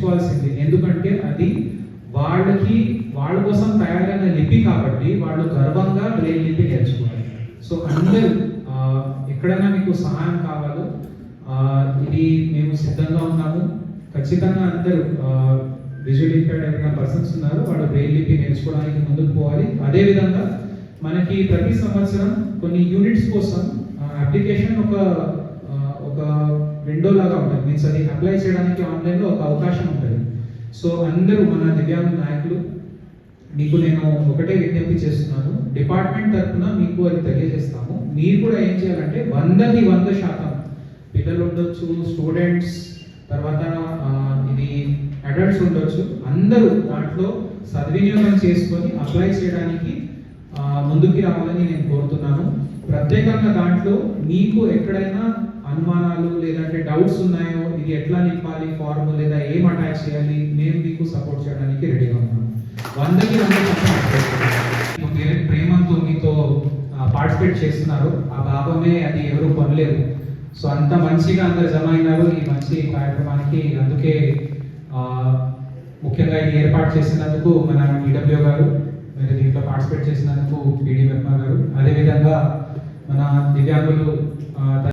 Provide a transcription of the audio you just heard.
నేర్చుకోవాల్సింది. ఎందుకంటే అది వాళ్ళకి వాళ్ళ కోసం తయారైన లిపి కాబట్టి వాళ్ళు గర్వంగా బ్రెయిన్ లిపి నేర్చుకోవాలి. సో అందరూ ఎక్కడైనా మీకు సహాయం కావాలో ఇది మేము సిద్ధంగా ఉన్నాము. ఖచ్చితంగా అందరూ విజువల్ ఇంపేర్డ్ అయిన పర్సన్స్ ఉన్నారు వాళ్ళు బ్రెయిన్ లిపి నేర్చుకోవడానికి ముందుకు పోవాలి. అదేవిధంగా మనకి ప్రతి సంవత్సరం కొన్ని యూనిట్స్ కోసం అప్లికేషన్ ఒక ఒక విండో లాగా ఉంటుంది. మీన్స్ అది అప్లై చేయడానికి ఆన్లైన్లో ఒక సో అందరూ మన దివ్యాంగ నాయకులు మీకు నేను ఒకటే విజ్ఞప్తి చేస్తున్నాను. డిపార్ట్మెంట్ తరఫున మీకు అది తెలియజేస్తాము. మీరు కూడా ఏం చేయాలంటే వందకి వంద శాతం పిల్లలు ఉండొచ్చు స్టూడెంట్స్ తర్వాత ఇది అడల్ట్స్ ఉండొచ్చు. అందరూ దాంట్లో సద్వినియోగం చేసుకొని అప్లై చేయడానికి ముందుకు ముందుకి రావాలని నేను కోరుతున్నాను. ప్రత్యేకంగా దాంట్లో మీకు ఎక్కడైనా అనుమానాలు లేదంటే డౌట్స్ ఉన్నాయో ఇది ఎట్లా నింపాలి ఫార్మ్ లేదా ఏం అటాచ్ చేయాలి మేము మీకు సపోర్ట్ చేయడానికి రెడీగా ఉన్నాం. వందకి వంద ప్రేమతో మీతో పార్టిసిపేట్ చేస్తున్నారు. ఆ భావమే అది ఎవరు కొనలేరు. సో అంత మంచిగా అందరు జమ అయినారు. ఈ మంచి కార్యక్రమానికి అందుకే ముఖ్యంగా ఇది ఏర్పాటు చేసినందుకు మన ఈడబ్ల్యూ గారు మీరు దీంట్లో పార్టిసిపేట్ చేసినందుకు పీడీ వర్మ గారు. అదేవిధంగా మన దివ్యాంగులు